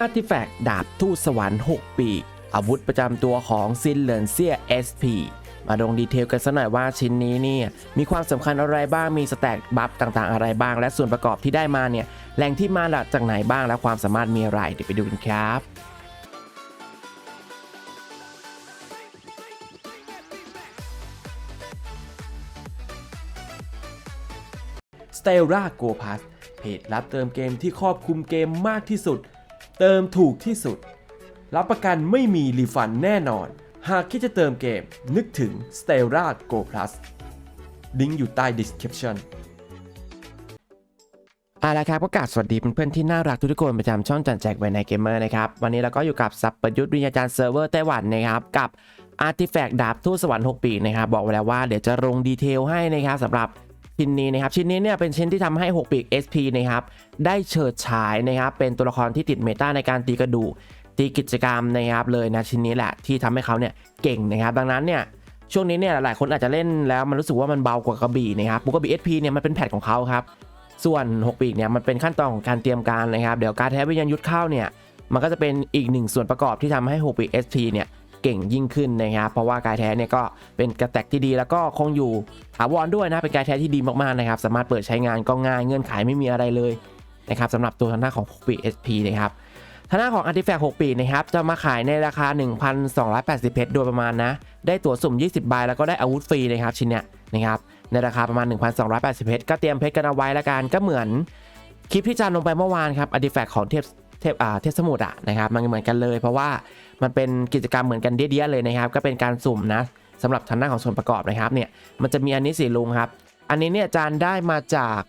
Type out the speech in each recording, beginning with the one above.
อาร์ติแฟกต์ดาบทูตสวรรค์ 6 ปี อาวุธประจำตัวของซินเหลินเซีย SP มาลงดีเทลกันสักหน่อยว่าชิ้นนี้เนี่ยมีความสำคัญอะไรบ้างมีสแต็กบัฟต่างๆ อะไรบ้าง และส่วนประกอบที่ได้มาเนี่ยแหล่งที่มาจากไหนบ้างและความสามารถมีอะไรเดี๋ยวไปดูกันครับ s t e l l a Go Pass เพจรับเติมเกมที่ครอบคลุมเกมมากที่สุด เติมถูกที่สุด รับประกันไม่มีรีฟันแน่นอน หากคิดจะเติมเกมนึกถึง s t e l l a Go Plus ลิงก์อยู่ใต้ description เอาละครับก็กราบสวัสดีเพื่อนๆที่น่ารักทุกคนประจำช่องจันแจกไวในเกมเมอร์นะครับ วันนี้เราก็อยู่กับสัปประยุทธ์วิญญาจารย์เซิร์ฟเวอร์ไต้หวันนะครับ กับอาร์ติแฟกต์ดาบทูตสวรรค์ 6 ปีนะครับ บอกไว้แล้วว่าเดี๋ยวจะลงดีเทลให้นะครับสำหรับ ชิ้นนี้นะครับชิ้นนี้เนี่ยเป็นชิ้นที่ทำให้ 6 ปีก SP นะครับได้เฉิดฉายนะครับเป็นตัวละครที่ติดเมตาในการตีกระดูกตีกิจกรรมนะครับเลยนะชิ้นนี้แหละที่ทำให้เขาเนี่ยเก่งนะครับดังนั้นเนี่ยช่วงนี้เนี่ยหลายคนอาจจะเล่นแล้วมันรู้สึกว่ามันเบากว่ากระบี่นะครับบุกกระบี่ SP เนี่ยมันเป็นแพทของเขาครับส่วน 6 ปีกเนี่ยมันเป็นขั้นตอนของการเตรียมการนะครับเดี๋ยวการแท้วิญญาณยุทธเข้าเนี่ยมันก็จะเป็นอีกหนึ่งส่วนประกอบที่ทำให้ 6 ปีก SP เนี่ย เก่งยิ่งขึ้นนะครับ เพราะว่ากายแท้เนี่ยก็เป็นกระแตกที่ดีแล้วก็คงอยู่ถาวรด้วยนะ เป็นกายแท้ที่ดีมากๆนะครับ สามารถเปิดใช้งานก็ง่ายเงื่อนไขไม่มีอะไรเลยนะครับสำหรับตัวทางด้านของ 6 ปี SP นะครับทางด้านของ Artifact 6 ปีนะครับ จะมาขายในราคา 1,280 เพชรโดยประมาณนะ ได้ตั๋วสุ่ม 20 ใบแล้วก็ได้อาวุธฟรีนะครับชิ้นเนี้ยนะครับ ในราคาประมาณ 1,280 เพชรก็เตรียมเพชรกันเอาไว้ละกันก็เหมือนคลิปที่จานลงไปเมื่อวานครับอ r t ิแฟกของเทพ เทพอ่าเทพสมุทรอะนะครับมันเหมือนกันเลย เพราะว่ามันเป็นกิจกรรมเหมือนกันเดียๆเลยนะครับ ก็เป็นการสุ่มนะสำหรับทางด้านของส่วนประกอบนะครับเนี่ยมันจะมีอันนี้สีลุงครับ อันนี้เนี่ยจานได้มาจาก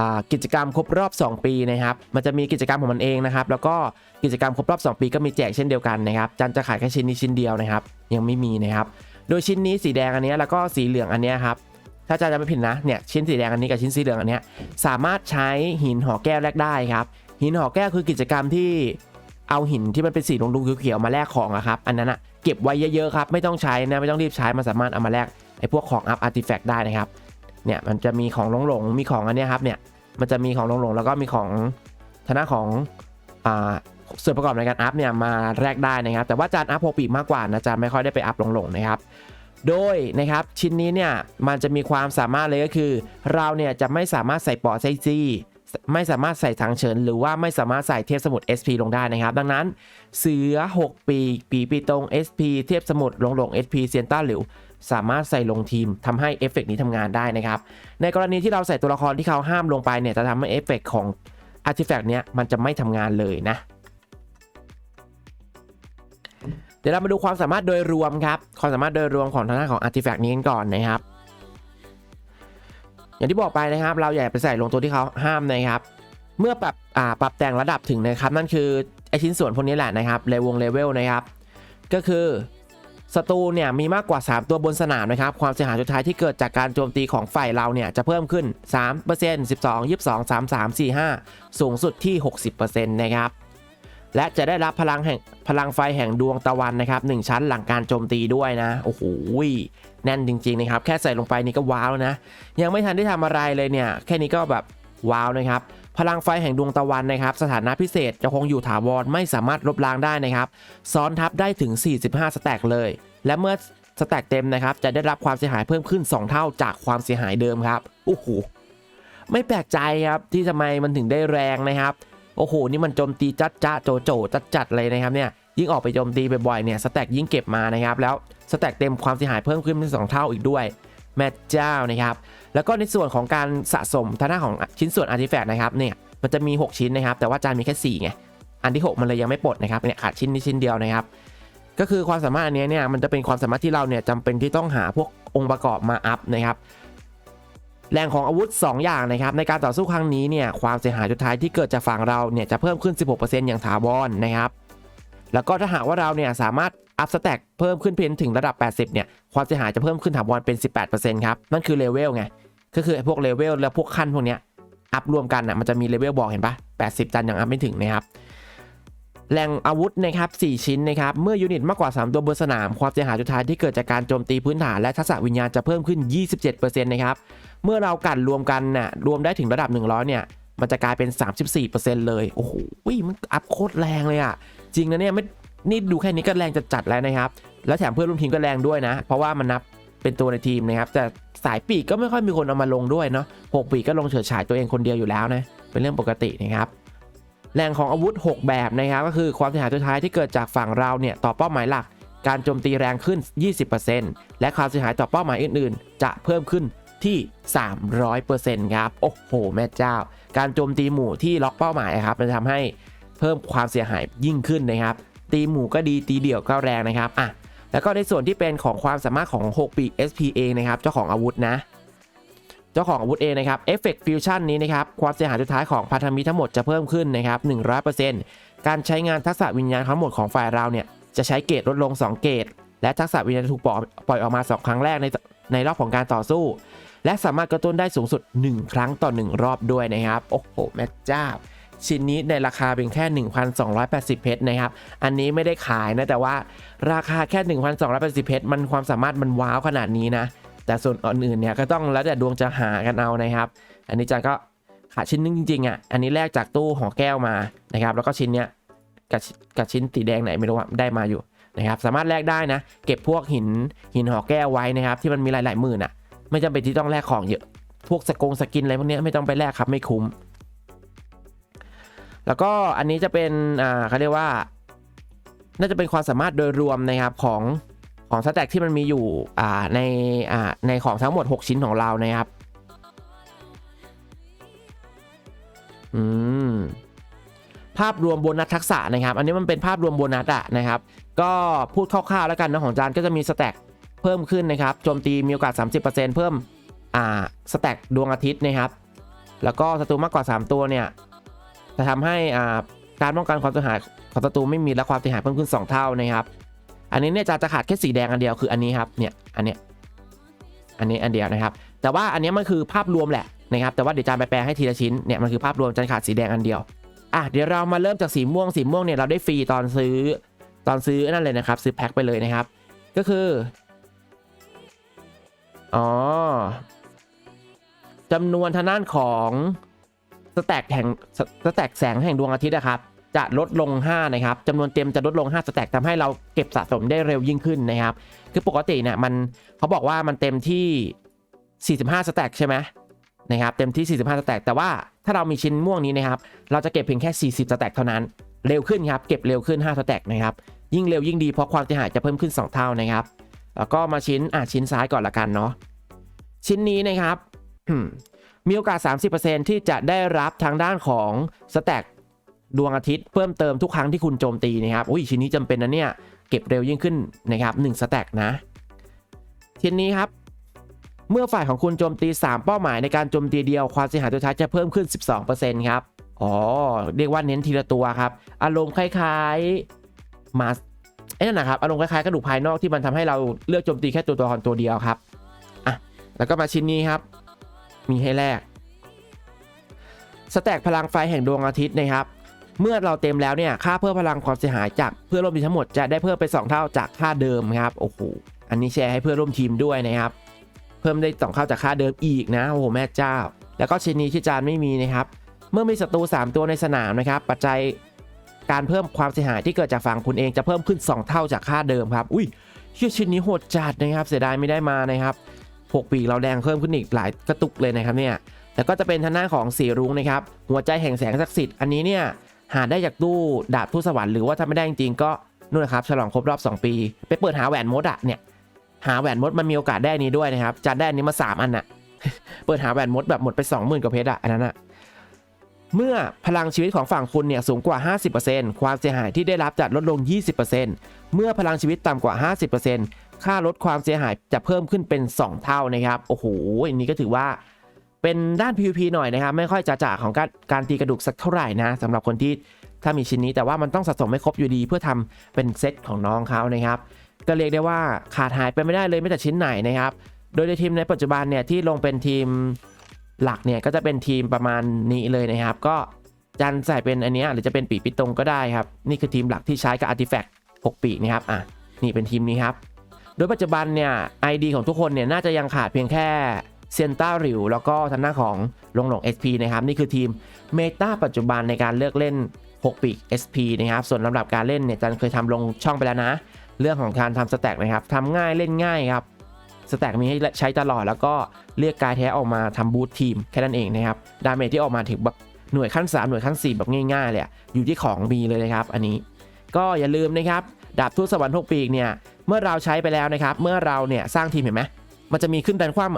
อ่ากิจกรรมครบรอบ 2 ปีนะครับ มันจะมีกิจกรรมของมันเองนะครับ แล้วก็กิจกรรมครบรอบ 2 ปีก็มีแจกเช่นเดียวกันนะครับจานจะขายแค่ชิ้นนี้ชิ้นเดียวนะครับ ยังไม่มีนะครับ โดยชิ้นนี้สีแดงอันนี้แล้วก็สีเหลืองอันนี้ครับ ถ้าจารย์จะไม่ผิดนะ เนี่ยชิ้นสีแดงอันนี้กับชิ้นสีเหลืองอันนี้สามารถใช้หินห่อแก้วแลกได้ครับ หินหอแก้วคือกิจกรรมที่เอาหินที่มันเป็นสีลุงๆเขียวๆมาแลกของอะครับ อันนั้นอะเก็บไว้เยอะๆครับไม่ต้องใช้นะไม่ต้องรีบใช้มันสามารถเอามาแลกไอ้พวกของอัพอาร์ติแฟกต์ได้นะครับเนี่ยมันจะมีของหลงๆมีของอันนี้ครับเนี่ยมันจะมีของหลงๆแล้วก็มีของธนาของอ่าส่วนประกอบในการอัพเนี่ยมาแลกได้นะครับ แต่ว่าจานอัพโพปีมากกว่านะจานไม่ค่อยได้ไปอัพหลงๆนะครับโดยนะครับชิ้นนี้เนี่ยมันจะมีความสามารถเลยก็คือ เราเนี่ยจะไม่สามารถใส่ปอไซจี้ ไม่สามารถใส่ถังเฉิน หรือว่าไม่สามารถใส่เทพสมุทร SP ลงได้นะครับ ดังนั้นเสือ 6 ปีปีปีตรง SP เทพสมุทรลงหลง SP เซียนต้าหลิวสามารถใส่ลงทีมทำให้เอฟเฟกต์นี้ทำงานได้นะครับ ในกรณีที่เราใส่ตัวละครที่เขาห้ามลงไปเนี่ยจะทำให้เอฟเฟกต์ของอาร์ติแฟกต์เนี้ยมันจะไม่ทำงานเลยนะ เดี๋ยวเรามาดูความสามารถโดยรวมครับ ความสามารถโดยรวมของทางด้านของอาร์ติแฟกต์นี้กันก่อนนะครับ อย่างที่บอกไปนะครับ เราอย่าไปใส่ลงตัวที่เขาห้ามนะครับ เมื่อปรับอ่าปรับแต่งระดับถึงนะครับ นั่นคือไอชิ้นส่วนพวกนี้แหละนะครับเลวงเลเวลนะครับ ก็คือศัตรูเนี่ยมีมากกว่า 3 ตัวบนสนามนะครับ ความเสียหายสุดท้ายที่เกิดจากการโจมตีของฝ่ายเราเนี่ยจะเพิ่มขึ้น 3% 12 22 33 45 สูงสุดที่ 60%นะครับ และจะได้รับพลังแห่งพลังไฟแห่งดวงตะวันนะครับ1ชั้นหลังการโจมตีด้วยนะ โอ้โหแน่นจริงๆนะครับ แค่ใส่ลงไปนี่ก็ว้าวนะ ยังไม่ทันได้ทำอะไรเลยเนี่ย แค่นี้ก็แบบว้าวนะครับ พลังไฟแห่งดวงตะวันนะครับ สถานะพิเศษจะคงอยู่ถาวรไม่สามารถลบล้างได้นะครับ ซ้อนทับได้ถึง 45 สแต็กเลย และเมื่อสแต็กเต็มนะครับ จะได้รับความเสียหายเพิ่มขึ้น 2 เท่าจากความเสียหายเดิมครับ โอ้โห ไม่แปลกใจครับที่ทำไมมันถึงได้แรงนะครับ โอ้โห นี่มันโจมตีจัดจ้าโจโจจัดจัดเลยนะครับเนี่ยยิ่งออกไปโจมตีบ่อยๆเนี่ยสแต็กยิ่งเก็บมานะครับแล้วสแต็กเต็มความเสียหายเพิ่มขึ้นเป็นสองเท่าอีกด้วยแม่เจ้านะครับแล้วก็ในส่วนของการสะสมทางด้านของชิ้นส่วนอาร์ติแฟกต์นะครับเนี่ยมันจะมี 6 ชิ้นนะครับ แต่ว่าจานมีแค่4ไงอันที่ 6 มันเลยยังไม่ปลดนะครับเนี่ยขาดชิ้นนี้ชิ้นเดียวนะครับ ก็คือความสามารถอันนี้เนี่ยมันจะเป็นความสามารถที่เราเนี่ยจำเป็นที่ต้องหาพวกองค์ประกอบมาอัพนะครับ แรงของอาวุธ 2 อย่างนะครับในการต่อสู้ครั้งนี้เนี่ยความเสียหายสุดท้ายที่เกิดจากฝั่งเราเนี่ยจะเพิ่มขึ้น 16%อย่างถาวรนะครับแล้วก็ถ้าหากว่าเราเนี่ยสามารถอัพสแต็กเพิ่มขึ้นเพียงถึงระดับ 80 เนี่ย ความเสียหายจะเพิ่มขึ้นถาวรเป็น 18%ครับ นั่นคือเลเวลไง ก็คือไอ้พวกเลเวลแล้วพวกขั้นพวกเนี้ย อัพรวมกันอะมันจะมีเลเวลบอกเห็นปะ80 จันยังอัพไม่ถึงนะครับ แหล่งอาวุธนะครับ4ชิ้นนะครับ เมื่อยูนิตมากกว่า 3 ตัวบนสนาม ความเสียหายสุดท้ายที่เกิดจากการโจมตีพื้นฐานและทักษะวิญญาณจะเพิ่มขึ้น 27%นะครับ เมื่อเรากันรวมกันน่ะรวมได้ถึงระดับ 100 เนี่ย มันจะกลายเป็น 34%เลย โอ้โหมันอัพโคตรแรงเลยอะจริงนะเนี่ยไม่นี่ดูแค่นี้ก็แรงจะจัดแล้วนะครับ แล้วแถมเพื่อนร่วมทีมก็แรงด้วยนะ เพราะว่ามันนับเป็นตัวในทีมนะครับ แต่สายปีกก็ไม่ค่อยมีคนเอามาลงด้วยเนาะหกปีกก็ลงเฉิดฉายตัวเองคนเดียวอยู่แล้วนะ เป็นเรื่องปกตินะครับ แรงของอาวุธ 6 แบบนะครับก็คือความเสียหายตัวท้ายที่เกิดจากฝั่งเราเนี่ยต่อเป้าหมายหลัก การโจมตีแรงขึ้น 20%และความเสียหายต่อเป้าหมายอื่นๆ จะเพิ่มขึ้นที่ 300%ครับ โอ้โห แม่เจ้า การโจมตีหมู่ที่ล็อกเป้าหมายครับมันจะทำให้เพิ่มความเสียหายยิ่งขึ้นนะครับ ตีหมู่ก็ดีตีเดี่ยวก็แรงนะครับอะแล้วก็ในส่วนที่เป็นของความสามารถของ 6 ปี SPA นะครับ เจ้าของอาวุธนะ เจ้าของอาวุธเองนะครับ Effect Fusion นี้นะครับความเสียหายสุดท้ายของพันธมิตรทั้งหมดจะเพิ่มขึ้นนะครับ100%การใช้งานทักษะวิญญาณทั้งหมดของฝ่ายเราเนี่ยจะใช้เกรดลดลง 2 เกรดและทักษะวิญญาณถูกปล่อยปล่อยออกมา 2 ครั้งแรกในในรอบของการต่อสู้ และสามารถกระตุ้นได้สูงสุด 1 ครั้งต่อ 1 รอบด้วยนะครับโอ้โหแม่เจ้าชิ้นนี้ในราคาเป็นแค่ 1,280 เพชรนะครับ อันนี้ไม่ได้ขายนะ แต่ว่าราคาแค่ 1,280 เพชรมันความสามารถมันว้าวขนาดนี้นะ แต่ส่วนอื่นๆเนี่ยก็ต้องแล้วแต่ดวงจะหากันเอานะครับ อันนี้จันก็ขาดชิ้นนึงจริงๆอะอันนี้แลกจากตู้ห่อแก้วมานะครับ แล้วก็ชิ้นเนี้ยกับกับชิ้นสีแดงไหนไม่รู้ว่าได้มาอยู่นะครับสามารถแลกได้นะ เก็บพวกหินหินห่อแก้วไว้นะครับ ที่มันมีหลายๆหมื่นอะ ไม่จำเป็นที่ต้องแลกของเยอะพวกสกงสกินอะไรพวกนี้ไม่ต้องไปแลกครับไม่คุ้ม แล้วก็อันนี้จะเป็นอ่าเขาเรียกว่า น่าจะเป็นความสามารถโดยรวมนะครับของ ของสแต็กที่มันมีอยู่ในในของทั้งหมด 6 ชิ้นของเรานะครับ อืมภาพรวมโบนัสทักษะนะครับ อันนี้มันเป็นภาพรวมโบนัสอะนะครับ ก็พูดคร่าวๆแล้วกันนะของจานก็จะมีสแต็กเพิ่มขึ้นนะครับ โจมตีมีโอกาส 30%เพิ่ม อ่า สแต็กดวงอาทิตย์นะครับ แล้วก็ศัตรูมากกว่า 3 ตัวเนี่ย จะทำให้อ่าการป้องกันความเสียหายของศัตรูไม่มีและความเสียหายเพิ่มขึ้น 2 เท่านะครับ อันนี้เนี่ยจะจะขาดแค่สีแดงอันเดียวคืออันนี้ครับเนี่ยอันเนี้ยอันนี้อันเดียวนะครับ แต่ว่าอันนี้มันคือภาพรวมแหละนะครับแต่ว่าเดี๋ยวจานไปแปลให้ทีละชิ้นเนี่ยมันคือภาพรวมจานขาดสีแดงอันเดียวอะเดี๋ยวเรามาเริ่มจากสีม่วงสีม่วงเนี่ยเราได้ฟรีตอนซื้อตอนซื้อนั่นเลยนะครับซื้อแพ็คไปเลยนะครับ ก็คืออ๋อจำนวนทางด้านของสแต็กแห่งสสแต็กแสงแห่งดวงอาทิตย์นะครับ จะลดลง 5 นะครับจำนวนเต็มจะลดลง 5 สแต็กทำให้เราเก็บสะสมได้เร็วยิ่งขึ้นนะครับ คือปกติเนี่ยมันเขาบอกว่ามันเต็มที่ 45 สแต็กใช่ไหมนะครับเต็มที่ 45 สแต็กแต่ว่าถ้าเรามีชิ้นม่วงนี้นะครับ เราจะเก็บเพียงแค่ 40 สแต็กเท่านั้น เร็วขึ้นครับ เก็บเร็วขึ้น 5 สแต็กนะครับ ยิ่งเร็วยิ่งดีเพราะความเสียหายจะเพิ่มขึ้น 2 เท่านะครับ แล้วก็มาชิ้นอะชิ้นซ้ายก่อนละกันเนาะ ชิ้นนี้นะครับ มีโอกาส 30%ที่จะได้รับทางด้านของสแต็ก ดวงอาทิตย์เพิ่มเติมทุกครั้งที่คุณโจมตีนะครับ อุ้ยชิ้นนี้จำเป็นนะเนี่ย เก็บเร็วยิ่งขึ้นนะครับ1สแต็กนะชิ้นนี้ครับ เมื่อฝ่ายของคุณโจมตี 3 เป้าหมายในการโจมตีเดียวความเสียหายตัวท้ายจะเพิ่มขึ้น 12%ครับ อ๋อ เรียกว่าเน้นทีละตัวครับ อารมณ์คล้ายๆมาไอ้นั่นนะครับ อารมณ์คล้ายๆกระดูกภายนอกที่มันทำให้เราเลือกโจมตีแค่ตัวตัวครตัวเดียวครับอะแล้วก็มาชิ้นนี้ครับ มีให้แลกสแต็กพลังไฟแห่งดวงอาทิตย์นะครับ เมื่อเราเต็มแล้วเนี่ยค่าเพิ่มพลังความเสียหายจากเพื่อนร่วมทีมทั้งหมดจะได้เพิ่มไป 2 เท่าจากค่าเดิมครับโอ้โหอันนี้แชร์ให้เพื่อนร่วมทีมด้วยนะครับ เพิ่มได้2เท่าจากค่าเดิมอีกนะโอ้โหแม่เจ้า แล้วก็ชิ้นนี้ที่จานไม่มีนะครับ เมื่อมีศัตรู3 ตัวในสนามนะครับ ปัจจัยการเพิ่มความเสียหายที่เกิดจากฝั่งคุณเองจะเพิ่มขึ้น 2 เท่าจากค่าเดิมครับอุ้ยเชื่อชิ้นนี้โหดจัดนะครับ เสียดายไม่ได้มานะครับหกปีเราแดงเพิ่มขึ้นอีกหลายกระตุกเลยนะครับเนี่ยแล้วก็จะเป็นทางด้าของสีรุ้งนะครับ หัวใจแห่งแสงศักดิ์สิทธิ์อันนี้เนี่ย หาได้จากตู้ดาบทูตสวรรค์หรือว่าถ้าไม่ได้จริงๆก็นู่นนะครับฉลองครบรอบ 2 ปี ไปเปิดหาแหวนมดอะเนี่ยหาแหวนมดมันมีโอกาสได้นี้ด้วยนะครับจัดได้นี้มา 3 อันน่ะเปิดหาแหวนมดแบบหมดไป 20,000กว่าเพชรอะอันนั้นอะเมื่อพลังชีวิตของฝั่งคุณเนี่ยสูงกว่า 50%ความเสียหายที่ได้รับจะลดลง 20%เมื่อพลังชีวิตต่ำกว่า 50%ค่าลดความเสียหายจะเพิ่มขึ้นเป็น 2 เท่านะครับ โอ้โหอันนี้ก็ถือว่า เป็นด้าน PVP หน่อยนะครับ ไม่ค่อยจะจ่าของการการตีกระดูกสักเท่าไหร่นะสำหรับคนที่ถ้ามีชิ้นนี้แต่ว่ามันต้องสะสมให้ครบอยู่ดีเพื่อทำเป็นเซตของน้องเขานะครับก็เรียกได้ว่าขาดหายไปไม่ได้เลยไม่แต่ชิ้นไหนนะครับ โดยในทีมในปัจจุบันเนี่ยที่ลงเป็นทีมหลักเนี่ยก็จะเป็นทีมประมาณนี้เลยนะครับ ก็จันใส่เป็นอันนี้หรือจะเป็นปีกปิตรงก็ได้ครับ นี่คือทีมหลักที่ใช้กับ Artifact 6ปีนะครับอะนี่เป็นทีมนี้ครับ โดยปัจจุบันเนี่ย ID ของทุกคนเนี่ยน่าจะยังขาดเพียงแค่ เซนต้าริวแล้วก็ทางหน้าของลงหลง SP นะครับ นี่คือทีมเมตาปัจจุบันในการเลือกเล่น 6 ปีก SP นะครับ ส่วนลำดับการเล่นเนี่ยจันเคยทำลงช่องไปแล้วนะ เรื่องของการทำสแต็กนะครับทำง่ายเล่นง่ายครับสแต็กมีให้ใช้ตลอดแล้วก็เรียกกายแท้ออกมาทำบูททีมแค่นั้นเองนะครับดาเมจที่ออกมาถึงแบบหน่วยขั้น 3 หน่วยขั้น 4 แบบง่ายๆเลยอยู่ที่ของมีเลยนะครับ อันนี้ ก็อย่าลืมนะครับดาบทูตสวรรค์6ปีกเนี่ยเมื่อเราใช้ไปแล้วนะครับ เมื่อเราเนี่ยสร้างทีมเห็นไหมมันจะมีขึ้นด้านขวาม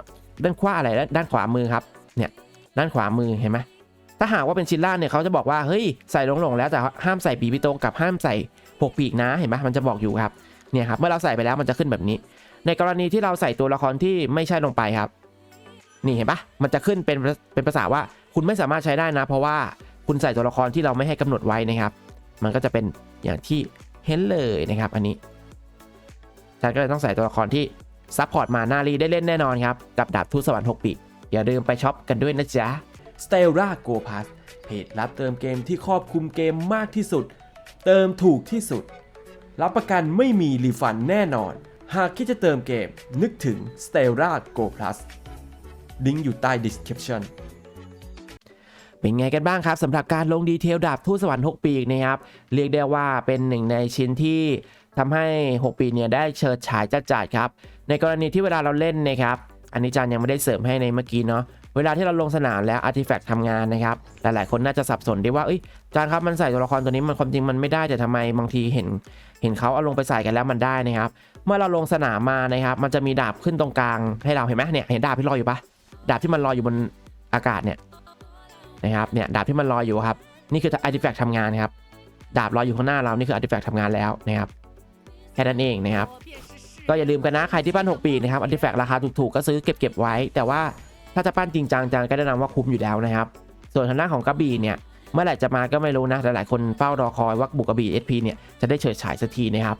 ด้านขวาอะไรด้านขวามือครับเนี่ยด้านขวามือเห็นไหมถ้าหากว่าเป็นชินล่าเนี่ยเขาจะบอกว่าเฮ้ยใส่ลงหลงแล้วแต่ห้ามใส่ปีพิโตกับห้ามใส่หกปีกนะเห็นไหมมันจะบอกอยู่ครับเนี่ยครับเมื่อเราใส่ไปแล้วมันจะขึ้นแบบนี้ ในกรณีที่เราใส่ตัวละครที่ไม่ใช่ลงไปครับ นี่เห็นปะมันจะขึ้นเป็นเป็นภาษาว่าคุณไม่สามารถใช้ได้นะ เพราะว่าคุณใส่ตัวละครที่เราไม่ให้กำหนดไว้นะครับ มันก็จะเป็นอย่างที่เห็นเลยนะครับ อันนี้ฉันก็เลยต้องใส่ตัวละครที่ ซัพพอร์ตมาหน้ารีได้เล่นแน่นอนครับ กับดาบทูตสวรรค์6ปีกอย่าลืมไปช็อปกันด้วยนะจ๊ะ s t e l l a Go Pass เพจรับเติมเกมที่ครอบคลุมเกมมากที่สุด เติมถูกที่สุด รับประกันไม่มีรีฟันแน่นอน หากคิดจะเติมเกมนึกถึง s t e l l a Go Plus ลิงก์อยู่ใต้ description เป็นไงกันบ้างครับสำหรับการลงดีเทลดาบทูตสวรรค์ 6 ปีกนะครับ เรียกได้ว่าเป็นหนึ่งในชิ้นที่ทำให้ 6 ปีเนี่ยได้เชิดฉายจัดจัดครับ ในกรณีที่เวลาเราเล่นนะครับ อันนี้จานยังไม่ได้เสริมให้ในเมื่อกี้เนาะ เวลาที่เราลงสนามแล้วอาร์ติแฟกต์ทำงานนะครับ หลายๆ คนน่าจะสับสนได้ว่าเอ้ยจานครับมันใส่ตัวละครตัวนี้มันความจริงมันไม่ได้แต่ทำไมบางทีเห็น เห็นเขาเอาลงไปใส่กันแล้วมันได้นะครับ เมื่อเราลงสนามมานะครับ มันจะมีดาบขึ้นตรงกลางให้เราเห็นไหมเนี่ยเห็นดาบที่ลอยอยู่ปะดาบที่มันลอยอยู่บนอากาศเนี่ยนะครับเนี่ยดาบที่มันลอยอยู่ครับนี่คืออาร์ติแฟกต์ทำงานครับดาบลอยอยู่ข้างหน้าเรานี่คืออาร์ติแฟกต์ทำงานแล้วนะครับแค่นั้นเองนะครับ ก็อย่าลืมกันนะ ใครที่ปั้น 6 ปีนะครับอาร์ติแฟกราคาถูกๆ ก็ซื้อเก็บเก็บไว้ แต่ว่าถ้าจะปั้นจริงจังจังก็แนะนำว่าคุ้มอยู่แล้วนะครับ ส่วนทางด้านของกระบี่เนี่ยเมื่อไหร่จะมาก็ไม่รู้นะหลายๆคนเฝ้ารอคอยว่าบุกกระบี่ SP เนี่ยจะได้เฉิดฉายสักทีนะครับ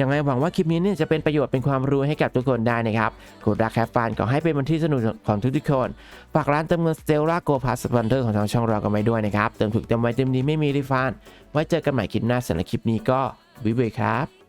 ยังไงหวังว่าคลิปนี้เนี่ยจะเป็นประโยชน์เป็นความรู้ให้กับทุกคนได้นะครับกดรักแคปฟันขอให้เป็นวันที่สนุกของทุกๆคนฝากร้านเติมเงินสเตลล่าโกพาสปอนเตอร์ของทางช่องเรากันไว้ด้วยนะครับเติมถูกเติมไว้เติมดีไม่มีรีฟันไว้เจอกันใหม่คลิปหน้าสำหรับคลิปนี้ก็วิเวครับ